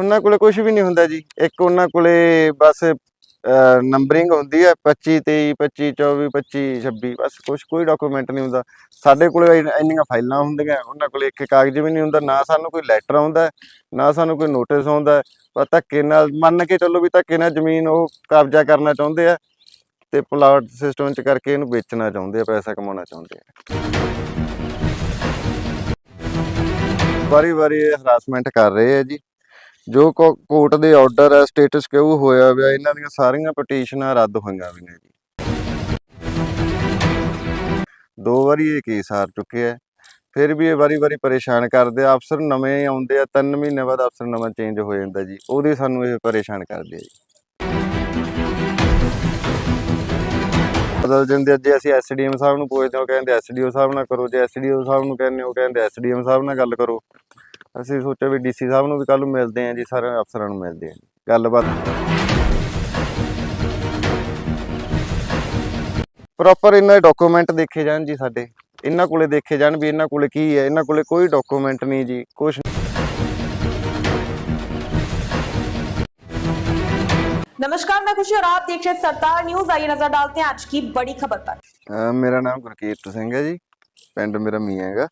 ਉਹਨਾਂ ਕੋਲੇ ਕੁਝ ਵੀ ਨਹੀਂ ਹੁੰਦਾ ਜੀ। ਇੱਕ ਉਹਨਾਂ ਕੋਲੇ ਬਸ ਨੰਬਰਿੰਗ ਹੁੰਦੀ ਹੈ 25 23 25 24 25 26 ਬਸ ਕੁਝ ਕੋਈ ਡਾਕੂਮੈਂਟ ਨਹੀਂ ਹੁੰਦਾ। ਸਾਡੇ ਕੋਲੇ ਇੰਨੀਆਂ ਫਾਈਲਾਂ ਹੁੰਦੀਆਂ, ਉਹਨਾਂ ਕੋਲੇ ਇੱਕ ਕਾਗਜ਼ ਵੀ ਨਹੀਂ ਹੁੰਦਾ, ਨਾ ਸਾਨੂੰ ਕੋਈ ਲੈਟਰ ਆਉਂਦਾ, ਨਾ ਸਾਨੂੰ ਕੋਈ ਨੋਟਿਸ ਆਉਂਦਾ। ਪਰ ਧੱਕੇ ਨਾਲ, ਮੰਨ ਕੇ ਚੱਲੋ ਵੀ ਧੱਕੇ ਨਾਲ ਜ਼ਮੀਨ ਉਹ ਕਬਜ਼ਾ ਕਰਨਾ ਚਾਹੁੰਦੇ ਆ ਤੇ ਪਲਾਟ ਸਿਸਟਮ ਚ ਕਰਕੇ ਇਹਨੂੰ ਵੇਚਣਾ ਚਾਹੁੰਦੇ ਆ, ਪੈਸਾ ਕਮਾਉਣਾ ਚਾਹੁੰਦੇ ਆ। ਵਾਰੀ ਵਾਰੀ ਹਰਾਸਮੈਂਟ ਕਰ ਰਹੇ ਆ ਜੀ। ਜੋ ਕੋਰਟ ਦੇ ਆਰਡਰ ਹੈ ਸਟੇਟਸ ਕਿਉਂ ਹੋਇਆ ਹੋਇਆ ਇਹਨਾਂ ਦੀਆਂ ਸਾਰੀਆਂ ਪਟੀਸ਼ਨਾਂ ਰੱਦ ਹੋਈਆਂ ਵੀ ਨੇ ਜੀ। ਦੋ ਵਾਰੀ ਇਹ ਕੇਸ ਹਾਰ ਚੁੱਕੇ ਫਿਰ ਵੀ ਇਹ ਵਾਰੀ ਵਾਰੀ ਪਰੇਸ਼ਾਨ ਕਰਦੇ ਆ। ਅਫਸਰ ਨਵੇਂ ਆਉਂਦੇ ਆ, ਤਿੰਨ ਮਹੀਨੇ ਬਾਅਦ ਅਫਸਰ ਨਵਾਂ ਚੇਂਜ ਹੋ ਜਾਂਦਾ ਜੀ। ਉਹਦੇ ਸਾਨੂੰ ਇਹ ਪਰੇਸ਼ਾਨ ਕਰਦੇ ਆ ਜੀ। ਬਦਲ ਜਾਂਦੇ ਜੇ, ਅਸੀਂ ਐਸਡੀਐਮ ਸਾਹਿਬ ਨੂੰ ਪੁੱਛਦੇ ਹਾਂ ਕਹਿੰਦੇ ਐਸਡੀਓ ਸਾਹਿਬ ਨਾਲ ਕਰੋ। ਜੇ ਐਸਡੀਓ ਸਾਹਿਬ ਨੂੰ ਕਹਿੰਦੇ ਉਹ ਕਹਿੰਦੇ ਐਸਡੀਐਮ ਸਾਹਿਬ ਨਾਲ ਗੱਲ ਕਰੋ। ਅਸੀਂ ਸੋਚਿਆ ਵੀ ਡੀਸੀ ਸਾਹਿਬ ਨੂੰ ਵੀ ਕੱਲ ਨੂੰ ਮਿਲਦੇ ਆਂ ਜੀ ਸਾਰੇ ਅਫਸਰਾਂ ਨੂੰ ਮਿਲਦੇ ਆਂ ਜੀ। ਗੱਲਬਾਤ ਪ੍ਰੋਪਰ ਇਹਨਾਂ ਦੇ ਡਾਕੂਮੈਂਟ ਦੇਖੇ ਜਾਣ ਜੀ ਸਾਡੇ ਇਹਨਾਂ ਕੋਲੇ ਦੇਖੇ ਜਾਣ ਵੀ ਇਹਨਾਂ ਕੋਲੇ ਕੀ ਹੈ ਇਹਨਾਂ ਕੋਲੇ ਕੋਈ ਡਾਕੂਮੈਂਟ ਨਹੀਂ ਜੀ ਕੁਝ नमस्कार मैं खुशी और आप देख रहे हैं सरदार न्यूज आइए नजर डालते हैं आज की बड़ी खबर पर ਅਹ ਮੇਰਾ ਨਾਮ ਗੁਰਕੀਰਤ ਸਿੰਘ ਹੈ ਜੀ ਪਿੰਡ ਮੇਰਾ ਮੀਆਂ ਹੈਗਾ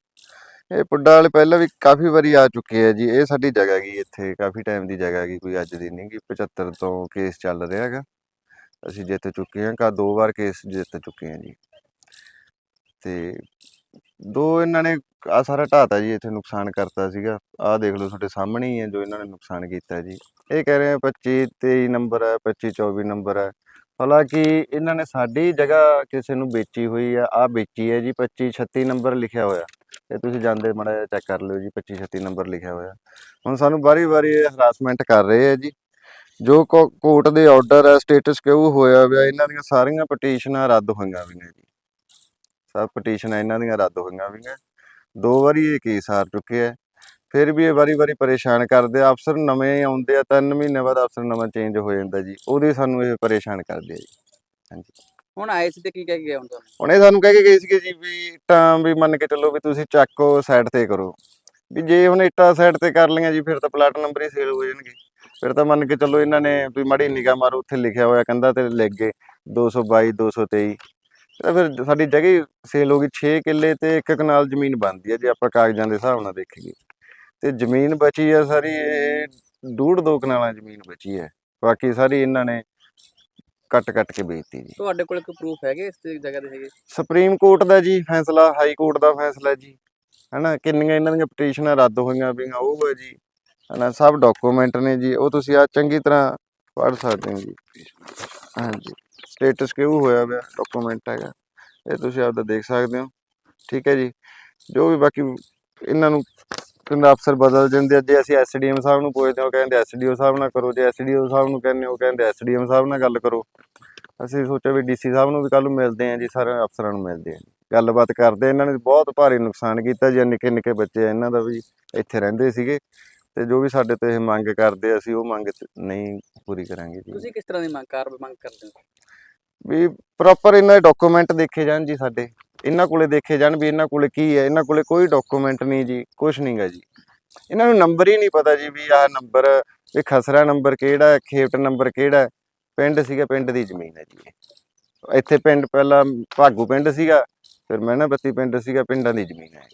ਇਹ ਪੁੱਡਾ ਵਾਲੇ ਪਹਿਲਾਂ ਵੀ ਕਾਫੀ ਵਾਰੀ ਆ ਚੁੱਕੇ ਆ ਜੀ, ਇਹ ਸਾਡੀ ਜਗ੍ਹਾ ਗਈ ਇੱਥੇ, ਕਾਫੀ ਟਾਈਮ ਦੀ ਜਗ੍ਹਾ ਗਈ ਕੋਈ ਅੱਜ ਦੀ ਨਹੀਂ ਗੀ 75 ਤੋਂ ਕੇਸ ਚੱਲ ਰਿਹਾ ਹੈਗਾ। ਅਸੀਂ ਜਿੱਤ ਚੁੱਕੇ ਹਾਂ, ਕਾ ਦੋ ਵਾਰ ਕੇਸ ਜਿੱਤ ਚੁੱਕੇ ਹਾਂ ਜੀ। ਤੇ ਦੋ ਇਹਨਾਂ ਨੇ ਆ ਸਾਰਾ ਢਾਤਾ ਜੀ, ਇੱਥੇ ਨੁਕਸਾਨ ਕਰਤਾ ਸੀਗਾ। ਆਹ ਦੇਖ ਲਓ ਤੁਹਾਡੇ ਸਾਹਮਣੇ ਹੀ ਹੈ ਜੋ ਇਹਨਾਂ ਨੇ ਨੁਕਸਾਨ ਕੀਤਾ ਜੀ। ਇਹ ਕਹਿ ਰਹੇ ਆ 25 23 ਨੰਬਰ ਹੈ 25 24 ਨੰਬਰ ਹੈ। ਹਾਲਾਂਕਿ ਇਹਨਾਂ ਨੇ ਸਾਡੀ ਜਗ੍ਹਾ ਕਿਸੇ ਨੂੰ ਵੇਚੀ ਹੋਈ ਆ ਆ ਵੇਚੀ ਹੈ ਜੀ 25 36 ਨੰਬਰ ਲਿਖਿਆ ਹੋਇਆ। ਇਹ ਤੁਸੀਂ ਜਾਂਦੇ ਮੜਾ ਚੈੱਕ ਕਰ ਲਿਓ ਜੀ 25 36 ਨੰਬਰ ਲਿਖਿਆ ਹੋਇਆ। ਹੁਣ ਸਾਨੂੰ ਵਾਰੀ-ਵਾਰੀ ਹਰਾਸਮੈਂਟ ਕਰ ਰਹੇ ਆ ਜੀ। ਜੋ ਕੋਰਟ ਦੇ ਆਰਡਰ ਹੈ ਸਟੇਟਸ ਕਿਉਂ ਹੋਇਆ ਹੋਇਆ ਇਹਨਾਂ ਦੀਆਂ ਸਾਰੀਆਂ ਪਟੀਸ਼ਨਾਂ ਰੱਦ ਹੋਈਆਂ ਵੀ ਨੇ ਜੀ। ਸਭ ਪਟੀਸ਼ਨਾਂ ਇਹਨਾਂ ਦੀਆਂ ਰੱਦ ਹੋਈਆਂ ਵੀ ਨੇ ਦੋ ਵਾਰੀ ਇਹ ਕੇਸ ਹਾਰ ਚੁੱਕੇ ਆ। ਫਿਰ ਵੀ ਇਹ ਵਾਰੀ-ਵਾਰੀ ਪਰੇਸ਼ਾਨ ਕਰਦੇ ਆ। ਅਫਸਰ ਨਵੇਂ ਆਉਂਦੇ ਆ, ਤਿੰਨ ਮਹੀਨੇ ਬਾਅਦ ਅਫਸਰ ਨਵਾਂ ਚੇਂਜ ਹੋ ਜਾਂਦਾ ਜੀ। ਉਹਦੇ ਸਾਨੂੰ ਇਹ ਪਰੇਸ਼ਾਨ ਕਰਦੇ ਆ ਜੀ। ਹਾਂਜੀ। ਹੁਣ ਆਏ ਸੀ ਤੇ ਕੀ ਕਹਿ ਕੇ ਗਏ ਹੁਣ ਤੁਹਾਨੂੰ ਹੁਣ ਇਹ ਸਾਨੂੰ ਕਹਿ ਕੇ ਗਏ ਸੀਗੇ ਜੀ ਵੀ ਇੱਟਾਂ ਵੀ ਮੰਨ ਕੇ ਚੱਲੋ ਵੀ ਤੁਸੀਂ ਚੱਕੋ ਸਾਈਡ ਤੇ ਕਰੋ। ਵੀ ਜੇ ਹੁਣ ਇੱਟਾਂ ਸਾਈਡ ਤੇ ਕਰ ਲਈਆਂ ਜੀ, ਫਿਰ ਤਾਂ ਪਲਾਟ ਨੰਬਰ ਹੀ ਸੇਲ ਹੋ ਜਾਣਗੇ। ਫਿਰ ਤਾਂ ਮੰਨ ਕੇ ਚੱਲੋ ਇਹਨਾਂ ਨੇ ਵੀ ਮਾੜੀ ਨਿਗਾਹ ਮਾਰੋ, ਉੱਥੇ ਲਿਖਿਆ ਹੋਇਆ ਕੰਧਾ ਤੇ ਲਿਖ ਗਏ 222 223 ਤਾਂ ਫਿਰ ਸਾਡੀ ਜਗ੍ਹਾ ਹੀ ਸੇਲ ਹੋ ਗਈ 6 ਕਿੱਲੇ ਤੇ ਇੱਕ ਕਨਾਲ ਜ਼ਮੀਨ ਬਣਦੀ ਹੈ ਜੇ ਆਪਾਂ ਕਾਗਜ਼ਾਂ ਦੇ ਹਿਸਾਬ ਨਾਲ ਦੇਖੀਏ। ਤੇ ਜ਼ਮੀਨ ਬਚੀ ਆ ਸਾਰੀ, ਇਹ ਡੂਢ ਦੋ ਕਨਾਲਾਂ ਜ਼ਮੀਨ ਬਚੀ ਹੈ। ਬਾਕੀ ਸਾਰੀ ਇਹਨਾਂ ਨੇ ਕੱਟ ਕੱਟ ਕੇ ਵੇਚਤੀ ਜੀ। ਤੁਹਾਡੇ ਕੋਲ ਕੋਈ ਪ੍ਰੂਫ ਹੈਗੇ ਇਸ ਤੇ ਜਗ੍ਹਾ ਦੇ ਹੈਗੇ? ਸੁਪਰੀਮ ਕੋਰਟ ਦਾ ਜੀ ਫੈਸਲਾ ਹਾਈ ਕੋਰਟ ਦਾ ਫੈਸਲਾ ਜੀ। ਹਨਾ ਕਿੰਨੀਆਂ ਇਹਨਾਂ ਦੀਆਂ ਪਟੀਸ਼ਨਾਂ ਰੱਦ ਹੋਈਆਂ ਵੀਆਂ ਉਹ ਹੈ ਜੀ। ਹਨਾ ਸਭ ਡਾਕੂਮੈਂਟ ਨੇ ਜੀ ਉਹ ਤੁਸੀਂ ਆ ਚੰਗੀ ਤਰ੍ਹਾਂ ਪੜ੍ਹ ਸਕਦੇ ਹੋ ਜੀ। ਹਾਂਜੀ ਸਟੇਟਸ ਕਿਉਂ ਹੋਇਆ ਹੋਇਆ ਡਾਕੂਮੈਂਟ ਹੈਗਾ। ਇਹ ਤੁਸੀਂ ਆਪਦਾ ਦੇਖ ਸਕਦੇ ਹੋ। ਠੀਕ ਹੈ ਜੀ। ਜੋ ਵੀ ਬਾਕੀ ਇਹਨਾਂ ਨੂੰ ਕਿੰਨਾ ਅਫਸਰ ਬਦਲ ਜਾਂਦੇ ਆ ਜੇ ਅਸੀਂ ਐਸਡੀਐਮ ਸਾਹਿਬ ਨੂੰ ਪੁੱਛਦੇ ਹਾਂ ਉਹ ਕਹਿੰਦੇ ਐਸਡੀਓ ਸਾਹਿਬ ਨਾਲ ਕਰੋ ਜੇ ਐਸਡੀਓ ਸਾਹਿਬ ਨੂੰ ਕਹਿੰਦੇ ਉਹ ਕਹਿੰਦੇ ਐਸਡੀਐਮ ਸਾਹਿਬ ਨਾਲ ਗੱਲ ਕਰੋ। ਅਸੀਂ ਸੋਚਿਆ ਵੀ ਡੀਸੀ ਸਾਹਿਬ ਨੂੰ ਵੀ ਕੱਲ ਨੂੰ ਮਿਲਦੇ ਆਂ ਜੀ ਸਾਰੇ ਅਫਸਰਾਂ ਨੂੰ ਮਿਲਦੇ ਆਂ ਗੱਲਬਾਤ ਕਰਦੇ ਇਹਨਾਂ ਨੇ ਬਹੁਤ ਭਾਰੀ ਨੁਕਸਾਨ ਕੀਤਾ ਜੀ ਨਿੱਕੇ ਨਿੱਕੇ ਬੱਚੇ ਇਹਨਾਂ ਦਾ ਵੀ ਇੱਥੇ ਰਹਿੰਦੇ ਸੀਗੇ। ਤੇ ਜੋ ਵੀ ਸਾਡੇ ਤੋਂ ਇਹ ਮੰਗ ਕਰਦੇ ਅਸੀਂ ਉਹ ਮੰਗ ਨਹੀਂ ਪੂਰੀ ਕਰਾਂਗੇ ਜੀ। ਤੁਸੀਂ ਕਿਸ ਤਰ੍ਹਾਂ ਦੀ ਮੰਗ ਕਾਰ ਮੰਗ ਕਰਦੇ ਹੋ? ਵੀ ਪ੍ਰੋਪਰ ਇਹਨਾਂ ਦੇ ਡਾਕੂਮੈਂਟ ਦੇਖੇ ਜਾਣ ਜੀ ਸਾਡੇ। ਇਹਨਾਂ ਕੋਲੇ ਦੇਖੇ ਜਾਣ ਵੀ ਇਹਨਾਂ ਕੋਲੇ ਕੀ ਹੈ ਇਹਨਾਂ ਕੋਲੇ ਕੋਈ ਡਾਕੂਮੈਂਟ ਨਹੀਂ ਜੀ ਕੁਝ ਨਹੀਂਗਾ ਜੀ। ਇਹਨਾਂ ਨੂੰ ਨੰਬਰ ਹੀ ਨਹੀਂ ਪਤਾ ਜੀ ਵੀ ਆਹ ਨੰਬਰ ਇਹ ਖਸਰਾ ਨੰਬਰ ਕਿਹੜਾ ਹੈ ਖੇਪਟ ਨੰਬਰ ਕਿਹੜਾ ਹੈ। ਪਿੰਡ ਸੀਗਾ ਪਿੰਡ ਦੀ ਜ਼ਮੀਨ ਹੈ ਜੀ। ਇੱਥੇ ਪਿੰਡ ਪਹਿਲਾਂ ਭਾਗੂ ਪਿੰਡ ਸੀਗਾ ਫਿਰ ਮਹਿਣਾ ਬੱਤੀ ਪਿੰਡ ਸੀਗਾ ਪਿੰਡਾਂ ਦੀ ਜ਼ਮੀਨ ਹੈ।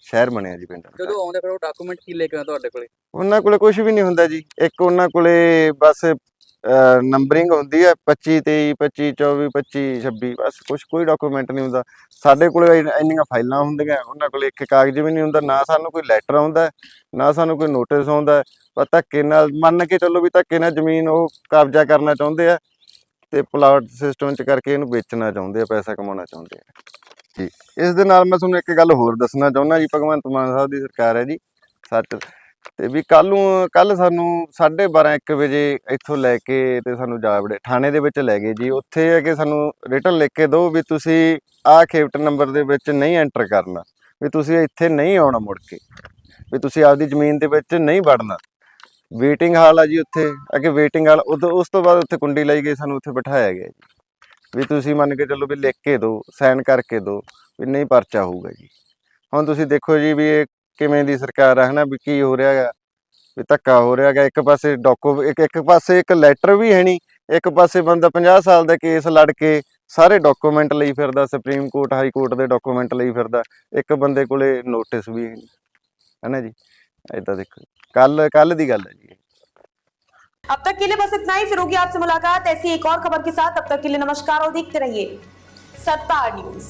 ਸ਼ਹਿਰ ਬਣਿਆ ਜੀ ਪਿੰਡਾਂ ਦਾ। ਜਦੋਂ ਆਉਂਦੇ ਫਿਰ ਉਹ ਡਾਕੂਮੈਂਟ ਕੀ ਲੈ ਕੇ ਆਉਂਦੇ ਤੁਹਾਡੇ ਕੋਲੇ? ਉਹਨਾਂ ਕੋਲੇ ਕੁਝ ਵੀ ਨਹੀਂ ਹੁੰਦਾ ਜੀ। ਇੱਕ ਉਹਨਾਂ ਕੋਲੇ ਬਸ ਨੰਬਰਿੰਗ ਹੁੰਦੀ ਹੈ 25 23 25 24 25 26 ਬਸ ਕੁਝ ਕੋਈ ਡਾਕੂਮੈਂਟ ਨਹੀਂ ਹੁੰਦਾ। ਸਾਡੇ ਕੋਲ ਇੰਨੀਆਂ ਫਾਈਲਾਂ ਹੁੰਦੀਆਂ, ਉਹਨਾਂ ਕੋਲ ਇੱਕ ਕਾਗਜ਼ ਵੀ ਨਹੀਂ ਹੁੰਦਾ, ਨਾ ਸਾਨੂੰ ਕੋਈ ਲੈਟਰ ਆਉਂਦਾ, ਨਾ ਸਾਨੂੰ ਕੋਈ ਨੋਟਿਸ ਆਉਂਦਾ। ਪਰ ਧੱਕੇ ਨਾਲ ਮੰਨ ਕੇ ਚੱਲੋ ਵੀ ਧੱਕੇ ਨਾਲ ਜ਼ਮੀਨ ਉਹ ਕਬਜ਼ਾ ਕਰਨਾ ਚਾਹੁੰਦੇ ਆ ਤੇ ਪਲਾਟ ਸਿਸਟਮ ਚ ਕਰਕੇ ਇਹਨੂੰ ਵੇਚਣਾ ਚਾਹੁੰਦੇ ਆ, ਪੈਸਾ ਕਮਾਉਣਾ ਚਾਹੁੰਦੇ ਆ। ਜੀ ਇਸ ਦੇ ਨਾਲ ਮੈਂ ਤੁਹਾਨੂੰ ਇੱਕ ਗੱਲ ਹੋਰ ਦੱਸਣਾ ਚਾਹੁੰਦਾ ਜੀ, ਭਗਵੰਤ ਮਾਨ ਸਾਹਿਬ ਦੀ ਸਰਕਾਰ ਹੈ ਜੀ। ਸੱਚ ਤੇ ਵੀ ਕੱਲ ਨੂੰ ਕੱਲ ਸਾਨੂੰ 12:30 1 ਵਜੇ ਇੱਥੋਂ ਲੈ ਕੇ ਤੇ ਸਾਨੂੰ ਜਾ ਵੜੇ, ਥਾਣੇ ਦੇ ਵਿੱਚ ਲੈ ਗਏ ਜੀ। ਉੱਥੇ ਹੈ ਕਿ ਸਾਨੂੰ ਰਿਟਨ ਲਿਖ ਕੇ ਦਿਓ ਵੀ ਤੁਸੀਂ ਆਹ ਖੇਪਟ ਨੰਬਰ ਦੇ ਵਿੱਚ ਨਹੀਂ ਐਂਟਰ ਕਰਨਾ, ਵੀ ਤੁਸੀਂ ਇੱਥੇ ਨਹੀਂ ਆਉਣਾ ਮੁੜ ਕੇ, ਵੀ ਤੁਸੀਂ ਆਪਦੀ ਜ਼ਮੀਨ ਦੇ ਵਿੱਚ ਨਹੀਂ ਵੜਨਾ। ਵੇਟਿੰਗ ਹਾਲ ਆ ਜੀ ਉੱਥੇ, ਅੱਗੇ ਵੇਟਿੰਗ ਹਾਲ, ਉਦੋਂ ਉਸ ਤੋਂ ਬਾਅਦ ਉੱਥੇ ਕੁੰਡੀ ਲਈ ਗਈ, ਸਾਨੂੰ ਉੱਥੇ ਬਿਠਾਇਆ ਗਿਆ ਜੀ। ਵੀ ਤੁਸੀਂ ਮੰਨ ਕੇ ਚੱਲੋ ਵੀ ਲਿਖ ਕੇ ਦਿਓ, ਸਾਈਨ ਕਰਕੇ ਦਿਓ, ਵੀ ਨਹੀਂ ਪਰਚਾ ਹੋਊਗਾ ਜੀ। ਹੁਣ ਤੁਸੀਂ ਦੇਖੋ ਜੀ ਵੀ ਇਹ ਕਿਵੇਂ ਦੀ ਸਰਕਾਰ ਹੈ ਹਨਾ ਵੀ ਕੀ ਹੋ ਰਿਹਾ ਹੈਗਾ ਵੀ ਧੱਕਾ ਹੋ ਰਿਹਾ ਗਾ ਇੱਕ ਪਾਸੇ ਡਾਕੂ ਇੱਕ ਇੱਕ ਪਾਸੇ ਇੱਕ ਲੈਟਰ ਵੀ ਹੈ ਨਹੀਂ ਇੱਕ ਪਾਸੇ ਬੰਦਾ 50 ਸਾਲ ਦਾ ਕੇਸ ਲੜ ਕੇ ਸਾਰੇ ਡਾਕੂਮੈਂਟ ਲਈ ਫਿਰਦਾ ਸੁਪਰੀਮ ਕੋਰਟ ਹਾਈ ਕੋਰਟ ਦੇ ਡਾਕੂਮੈਂਟ ਲਈ ਫਿਰਦਾ ਇੱਕ ਬੰਦੇ ਕੋਲੇ ਨੋਟਿਸ ਵੀ ਹੈ ਨਹੀਂ ਹੈ ਨਾ ਜੀ ਏਦਾਂ ਦੇਖੋ ਕੱਲ ਕੱਲ ਦੀ ਗੱਲ ਹੈ ਜੀ ਇਹ। अब तक के लिए बस इतना ही फिर होगी आपसे मुलाकात ऐसी एक और खबर के साथ तब तक के लिए नमस्कार और देखते रहिए सत्तार न्यूज